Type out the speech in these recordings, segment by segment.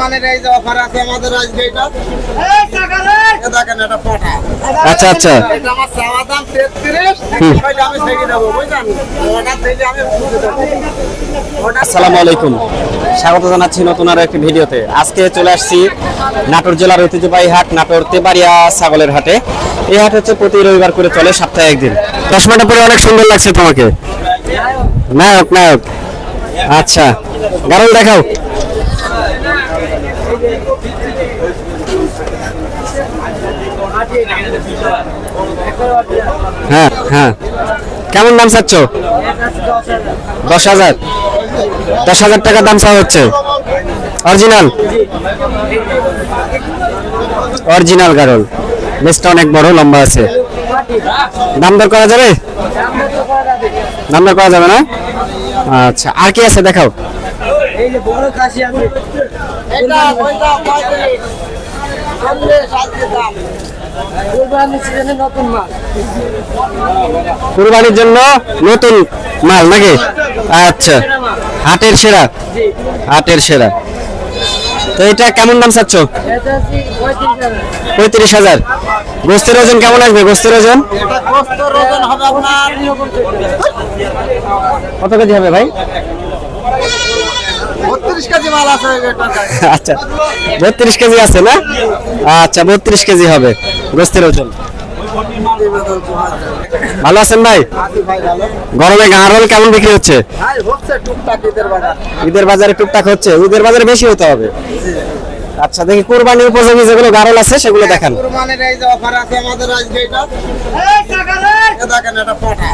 কুরবানির এই যে অফার আছে আমাদের আজকে এটা। দেখেন এটা পাঠা। আচ্ছা আচ্ছা। এটা আমার চাওয়া দাম তেত্রিশ। আমি থেকে দেবো বুঝলেন? অর্ডার দিলে আমি বুঝে দেবো। অর্ডার আসসালামু আলাইকুম। স্বাগত জানাচ্ছি নতুন আরও একটি ভিডিওতে। আজকে চলে আসছি নাটোর জেলার ঐতিহ্যবাহী হাট নাটোর তেবাড়িয়া ছাগলের হাটে। এই হাট হচ্ছে প্রতি রবিবার করে চলে সপ্তাহে একদিন। চশমাটা পরে অনেক সুন্দর লাগছে তোমাকে। নায়ক নায়ক। আচ্ছা গারল দেখাও। হ্যাঁ হ্যাঁ। কেমন দাম চাচ্ছ? দশ হাজার। দশ হাজার টাকা দাম চাওয়া হচ্ছে। অরিজিনাল? অরিজিনাল গারল। বেশটা অনেক বড়, লম্বা আছে। দাম দর করা যাবে? দাম দর করা যাবে না? আচ্ছা আর কি আছে দেখাও। কুরবানির জন্য নতুন মাল নাকি? আচ্ছা হাটের সেরা। হাটের সেরা। তো এটা কেমন দাম চাচ্ছ? পঁয়ত্রিশ হাজার। গোস্তের ওজন কেমন আসবে? গোস্তের ওজন? এটা গোস্ত ওজন হবে আপনার কত কেজি হবে ভাই বত্রিশ কেজি মাল আছে এটা আচ্ছা বত্রিশ কেজি আছে না? আচ্ছা বত্রিশ কেজি হবে গোস্তের ওজন। ভালো আছেন ভাই? গরমে গাঁরল কেমন বিক্রি হচ্ছে? ঈদের বাজারে। টুকটাক হচ্ছে ঈদের বাজারে বেশি হতে হবে। আচ্ছা দেখি কোরবানি উপযোগী যেগুলো গারল আছে সেগুলো দেখান। কুরবানির এই যে অফার আছে আমাদের আজকে এটা এ দেখেন এটা পাঠা।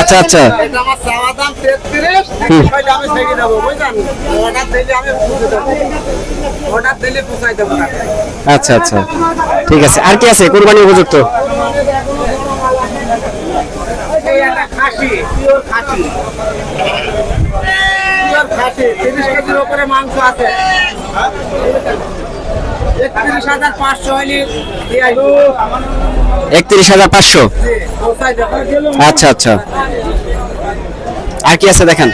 আচ্ছা আচ্ছা। এটা আমার চাওয়া দাম তেত্রিশ। হুম। আমি থেকে দেবো বুঝলেন? অর্ডার দিলে আমি বুঝে দেবো। অর্ডার দিলে পোষাই দেবো না। আচ্ছা আচ্ছা। ঠিক আছে। আর কি আছে কোরবানি উপযুক্ত? এই একটা খাসি পিওর খাসি। পিওর খাসি তিরিশ কেজির উপরে মাংস আছে। একত্রিশ হাজার পাঁচশো হইলে দিয়ে একত্রিশ হাজার পাঁচশো? আচ্ছা আচ্ছা। আর কি আছে দেখেন?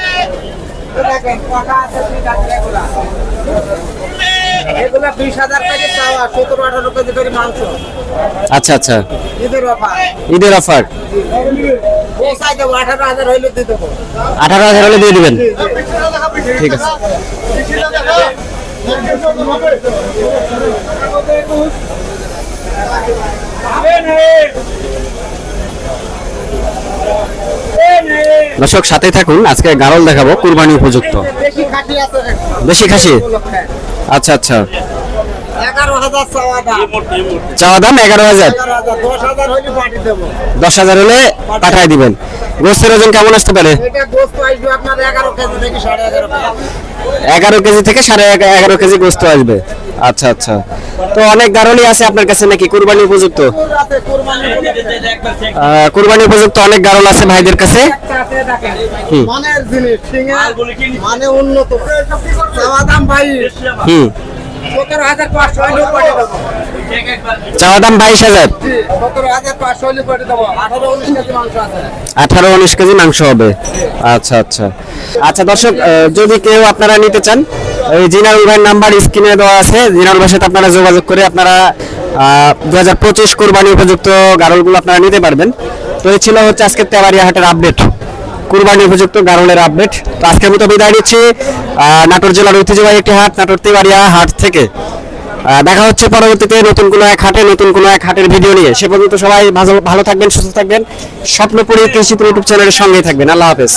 আচ্ছা আচ্ছা। ঈদের অফার। আঠারো হাজার হলে দিয়ে দিবেন? ঠিক আছে। দর্শক সাথে থাকুন। আজকে গারল দেখাবো কুরবানি উপযুক্ত। বেশি খাসি আচ্ছা আচ্ছা। চাওয়া দাম। এগারো হাজার। দশ হাজার হলে পাঠায় দিবেন। গোস্তের ওজন কেমন আসতে পারে? এগারো কেজি থেকে সাড়ে এগারো কেজি গোস্ত আসবে। আচ্ছা আচ্ছা। তো অনেক গারলই আছে আপনার কাছে নাকি? কুরবানি উপযুক্ত? কোরবানি উপযুক্ত অনেক গারল আছে ভাইদের কাছে। হুম। মানে চাওয়া দাম বাইশ হাজার। আঠারো উনিশ কেজি মাংস হবে। আচ্ছা আচ্ছা। আচ্ছা দর্শক যদি কেউ আপনারা নিতে চান, এই জিনারুল ভাইয়ের নাম্বার স্ক্রিনে দেওয়া আছে। জিনারুল ভাইয়ের সাথে আপনারা যোগাযোগ করে আপনারা দু হাজার পঁচিশ কোরবানি উপযুক্ত গারলগুলো আপনারা নিতে পারবেন। তো এই ছিল হচ্ছে আজকে তেবারিয়া হাটের আপডেট, কুরবানি উপযুক্ত গারলের আপডেট। তো আজকে আমি তো বিদায় নিচ্ছি। নাটোর জেলার ঐতিহ্যবাহী একটি হাট, নাটোর তেবারিয়া হাট থেকে। দেখা হচ্ছে পরবর্তীতে নতুন কোনো এক হাটে, নতুন কোনো এক হাটের ভিডিও নিয়ে। সে পর্যন্ত সবাই ভালো ভালো থাকবেন, সুস্থ থাকবেন। স্বপ্নপুরী কৃষিপুর ইউটিউব চ্যানেলের সঙ্গেই থাকবেন। আল্লাহ হাফেজ।